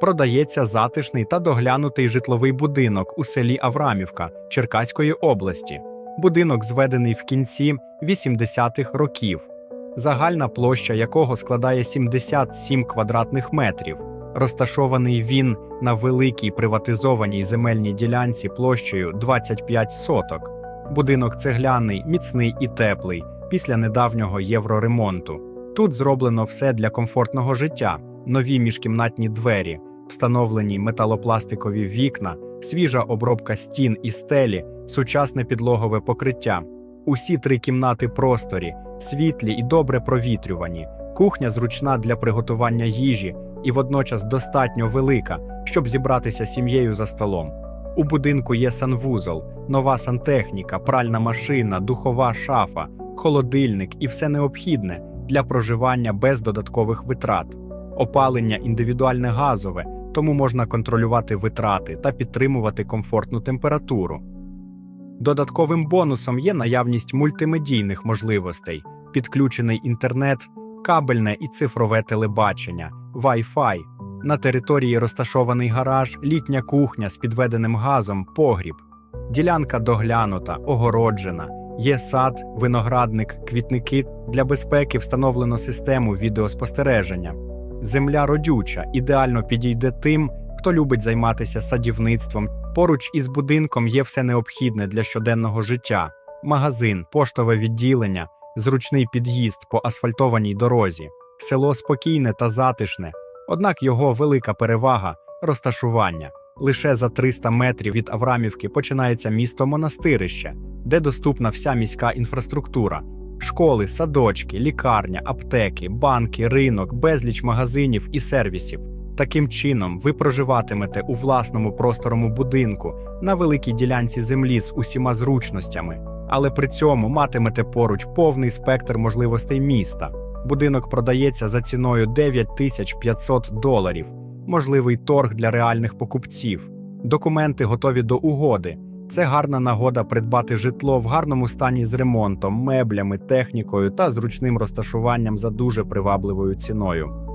продається затишний та доглянутий житловий будинок у селі Аврамівка Черкаської області. Будинок зведений в кінці 80-х років, загальна площа якого складає 77 квадратних метрів. Розташований він на великій приватизованій земельній ділянці площею 25 соток. Будинок цегляний, міцний і теплий після недавнього євроремонту. Тут зроблено все для комфортного життя: нові міжкімнатні двері, встановлені металопластикові вікна, свіжа обробка стін і стелі, сучасне підлогове покриття. Усі три кімнати просторі, світлі і добре провітрювані. Кухня зручна для приготування їжі і водночас достатньо велика, щоб зібратися сім'єю за столом. У будинку є санвузол, нова сантехніка, пральна машина, духова шафа, холодильник і все необхідне для проживання без додаткових витрат. Опалення індивідуальне газове, тому можна контролювати витрати та підтримувати комфортну температуру. Додатковим бонусом є наявність мультимедійних можливостей, підключений інтернет, кабельне і цифрове телебачення, Wi-Fi. На території розташований гараж, літня кухня з підведеним газом, погріб. Ділянка доглянута, огороджена. Є сад, виноградник, квітники. Для безпеки встановлено систему відеоспостереження. Земля родюча, ідеально підійде тим, хто любить займатися садівництвом. Поруч із будинком є все необхідне для щоденного життя: магазин, поштове відділення, зручний під'їзд по асфальтованій дорозі, село спокійне та затишне. Однак його велика перевага розташування. Лише за 300 метрів від Аврамівки починається місто Монастирище, де доступна вся міська інфраструктура: школи, садочки, лікарня, аптеки, банки, ринок, безліч магазинів і сервісів. Таким чином, ви проживатимете у власному просторому будинку на великій ділянці землі з усіма зручностями, але при цьому матимете поруч повний спектр можливостей міста. Будинок продається за ціною 9500 доларів, можливий торг для реальних покупців. Документи готові до угоди. Це гарна нагода придбати житло в гарному стані з ремонтом, меблями, технікою та зручним розташуванням за дуже привабливою ціною.